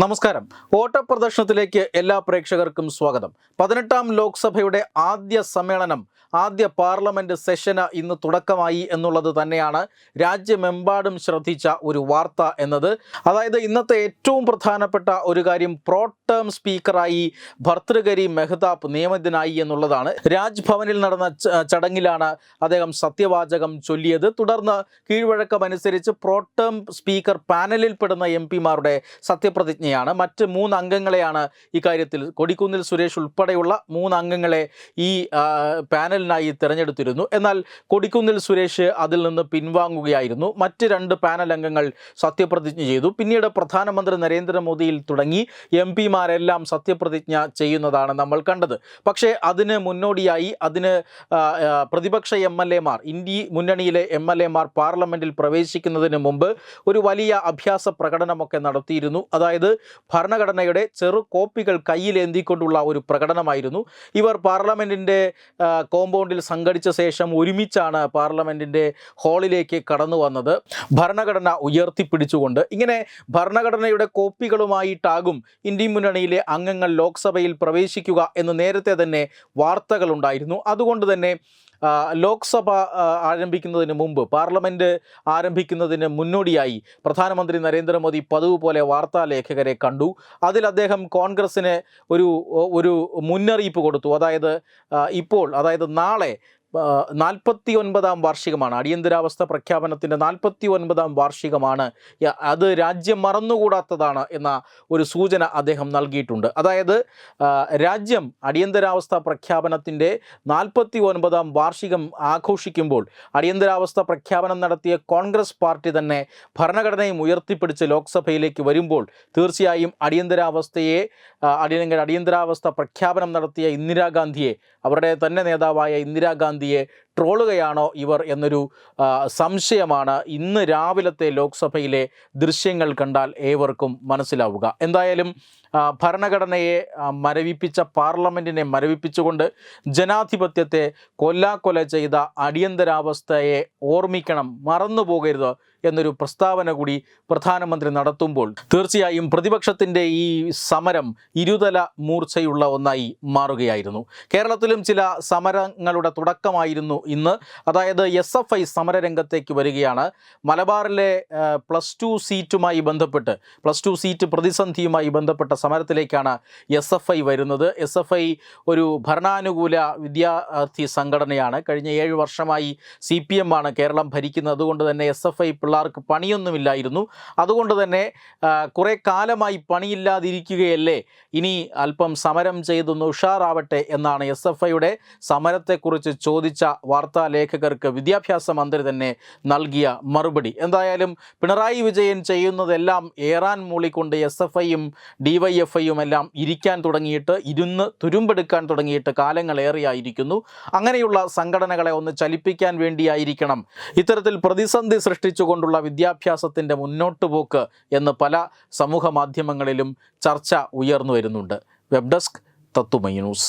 നമസ്കാരം. ഓട്ടപ്രദർശനത്തിലേക്ക് എല്ലാ പ്രേക്ഷകർക്കും സ്വാഗതം. പതിനെട്ടാം ലോക്സഭയുടെ ആദ്യ സമ്മേളനം ആദ്യ പാർലമെന്റ് സെഷന് ഇന്ന് തുടക്കമായി എന്നുള്ളത് തന്നെയാണ് രാജ്യമെമ്പാടും ശ്രദ്ധിച്ച ഒരു വാർത്ത എന്നത്. അതായത് ഇന്നത്തെ ഏറ്റവും പ്രധാനപ്പെട്ട ഒരു കാര്യം പ്രോ ടേം സ്പീക്കറായി ഭർത്തൃഗരി മെഹ്താബ് നിയമിതനായി എന്നുള്ളതാണ്. രാജ്ഭവനിൽ നടന്ന ചടങ്ങിലാണ് അദ്ദേഹം സത്യവാചകം ചൊല്ലിയത്. തുടർന്ന് കീഴ്വഴക്കമനുസരിച്ച് പ്രോ ടേം സ്പീക്കർ പാനലിൽ പെടുന്ന എം പിമാരുടെ സത്യപ്രതിജ്ഞയാണ് മറ്റ് മൂന്ന് അംഗങ്ങളെയാണ് ഇക്കാര്യത്തിൽ കൊടിക്കുന്നിൽ സുരേഷ് ഉൾപ്പെടെയുള്ള മൂന്ന് അംഗങ്ങളെ ഈ പാനലിനായി തിരഞ്ഞെടുത്തിരുന്നു. എന്നാൽ കൊടിക്കുന്നിൽ സുരേഷ് അതിൽ നിന്ന് പിൻവാങ്ങുകയായിരുന്നു. മറ്റ് രണ്ട് പാനൽ അംഗങ്ങൾ സത്യപ്രതിജ്ഞ ചെയ്തു. പിന്നീട് പ്രധാനമന്ത്രി നരേന്ദ്രമോദിയിൽ തുടങ്ങി. എം പിമാരെല്ലാം സത്യപ്രതിജ്ഞ ചെയ്യുന്നതാണ് നമ്മൾ കണ്ടത്. പക്ഷേ അതിന് മുന്നോടിയായി അതിന് പ്രതിപക്ഷ എം എൽ എമാർ ഇന്ത്യ മുന്നണിയിലെ എം എൽ എമാർ പാർലമെന്റിൽ പ്രവേശിക്കുന്നതിന് മുമ്പ് ഒരു വലിയ അഭ്യാസ പ്രകടനമൊക്കെ നടത്തിയിരുന്നു. അതായത് ഭരണഘടനയുടെ ചെറു കോപ്പികൾ കയ്യിലേന്തിക്കൊണ്ടുള്ള ഒരു പ്രകടനമായിരുന്നു. ഇവർ പാർലമെന്റിന്റെ കോമ്പൗണ്ടിൽ സംഘടിച്ച ശേഷം ഒരുമിച്ചാണ് പാർലമെന്റിന്റെ ഹാളിലേക്ക് കടന്നു വന്നത്. ഭരണഘടന ഉയർത്തിപ്പിടിച്ചുകൊണ്ട്. ഇങ്ങനെ ഭരണഘടനയുടെ കോപ്പികളുമായിട്ടാകും ഇന്ത്യൻ മുന്നണിയിലെ അംഗങ്ങൾ ലോക്സഭയിൽ പ്രവേശിക്കുക എന്ന് നേരത്തെ തന്നെ വാർത്തകളുണ്ടായിരുന്നു. അതുകൊണ്ട് തന്നെ ലോക്സഭ ആരംഭിക്കുന്നതിന് മുമ്പ് പാർലമെന്റ് ആരംഭിക്കുന്നതിന് മുന്നോടിയായി പ്രധാനമന്ത്രി നരേന്ദ്രമോദി പതിവ് പോലെ വാർത്താ ലേഖകരെ കണ്ടു. അതിൽ അദ്ദേഹം കോൺഗ്രസ്സിന് ഒരു ഒരു മുന്നറിയിപ്പ് കൊടുത്തു. അതായത് ഇപ്പോൾ അതായത് നാളെ നാൽപ്പത്തി ഒൻപതാം വാർഷികമാണ്. അടിയന്തരാവസ്ഥ പ്രഖ്യാപനത്തിന്റെ നാൽപ്പത്തി ഒൻപതാം വാർഷികമാണ് അത് രാജ്യം മറന്നുകൂടാത്തതാണ് എന്ന ഒരു സൂചന അദ്ദേഹം നൽകിയിട്ടുണ്ട്. അതായത് രാജ്യം അടിയന്തരാവസ്ഥ പ്രഖ്യാപനത്തിന്റെ നാൽപ്പത്തി ഒൻപതാം വാർഷികം ആഘോഷിക്കുമ്പോൾ അടിയന്തരാവസ്ഥ പ്രഖ്യാപനം നടത്തിയ കോൺഗ്രസ് പാർട്ടി തന്നെ ഭരണഘടനയും ഉയർത്തിപ്പിടിച്ച് ലോക്സഭയിലേക്ക് വരുമ്പോൾ തീർച്ചയായും അടിയന്തരാവസ്ഥയെ അടിയന്തരാവസ്ഥ പ്രഖ്യാപനം നടത്തിയ ഇന്ദിരാഗാന്ധിയെ അവരുടെ തന്നെ നേതാവായ ഇന്ദിരാഗാന്ധിയെ ട്രോളുകയാണോ ഇവർ എന്നൊരു സംശയമാണ് ഇന്ന് രാവിലത്തെ ലോക്സഭയിലെ ദൃശ്യങ്ങൾ കണ്ടാൽ ഏവർക്കും മനസ്സിലാവുക. എന്തായാലും ഭരണഘടനയെ മരവിപ്പിച്ച പാർലമെന്റിനെ മരവിപ്പിച്ചുകൊണ്ട് ജനാധിപത്യത്തെ കൊല്ലാക്കൊല ചെയ്ത അടിയന്തരാവസ്ഥയെ ഓർമ്മിക്കണം മറന്നു പോകരുത് എന്നൊരു പ്രസ്താവന കൂടി പ്രധാനമന്ത്രി നടത്തുമ്പോൾ തീർച്ചയായും പ്രതിപക്ഷത്തിന്റെ ഈ സമരം ഇരുതല മൂർച്ചയുള്ള ഒന്നായി മാറുകയായിരുന്നു. കേരളത്തിലും ചില സമരങ്ങളുടെ തുടക്കമായിരുന്നു ഇന്ന്. അതായത് എസ് എഫ് ഐ സമരരംഗത്തേക്ക് വരികയാണ്. മലബാറിലെ പ്ലസ് ടു സീറ്റുമായി ബന്ധപ്പെട്ട് പ്ലസ് ടു സീറ്റ് പ്രതിസന്ധിയുമായി ബന്ധപ്പെട്ട സമരത്തിലേക്കാണ് എസ് എഫ് ഐ വരുന്നത്. എസ് എഫ് ഐ ഒരു ഭരണാനുകൂല വിദ്യാർത്ഥി സംഘടനയാണ്. കഴിഞ്ഞ ഏഴ് വർഷമായി സി പി എം ആണ് കേരളം ഭരിക്കുന്നത്. അതുകൊണ്ട് തന്നെ എസ് എഫ് ഐ പിള്ളേർക്ക് പണിയൊന്നുമില്ലായിരുന്നു. അതുകൊണ്ട് തന്നെ കുറേ കാലമായി പണിയില്ലാതിരിക്കുകയല്ലേ? ഇനി അല്പം സമരം ചെയ്തൊന്ന് ഉഷാറാവട്ടെ എന്നാണ് എസ് എഫ് ഐയുടെ സമരത്തെക്കുറിച്ച് ചോദിച്ച വാർത്താ ലേഖകർക്ക് വിദ്യാഭ്യാസ മന്ത്രി തന്നെ നൽകിയ മറുപടി. എന്തായാലും പിണറായി വിജയൻ ചെയ്യുന്നതെല്ലാം ഏറാൻ മൂളിക്കൊണ്ട് എസ് എഫ് ഐയും ഡി വൈ എഫ് ഐയും എല്ലാം ഇരിക്കാൻ തുടങ്ങിയിട്ട് ഇരുന്ന് തുരുമ്പെടുക്കാൻ തുടങ്ങിയിട്ട് കാലങ്ങളേറെയായിരിക്കുന്നു. അങ്ങനെയുള്ള സംഘടനകളെ ഒന്ന് ചലിപ്പിക്കാൻ വേണ്ടിയായിരിക്കണം ഇത്തരത്തിൽ പ്രതിസന്ധി സൃഷ്ടിച്ചുകൊണ്ടുള്ള വിദ്യാഭ്യാസത്തിന്റെ മുന്നോട്ട് പോക്ക് എന്ന് പല സമൂഹ മാധ്യമങ്ങളിലും ചർച്ച ഉയർന്നു വരുന്നുണ്ട്. വെബ് ഡെസ്ക് തത്തുമൈ news.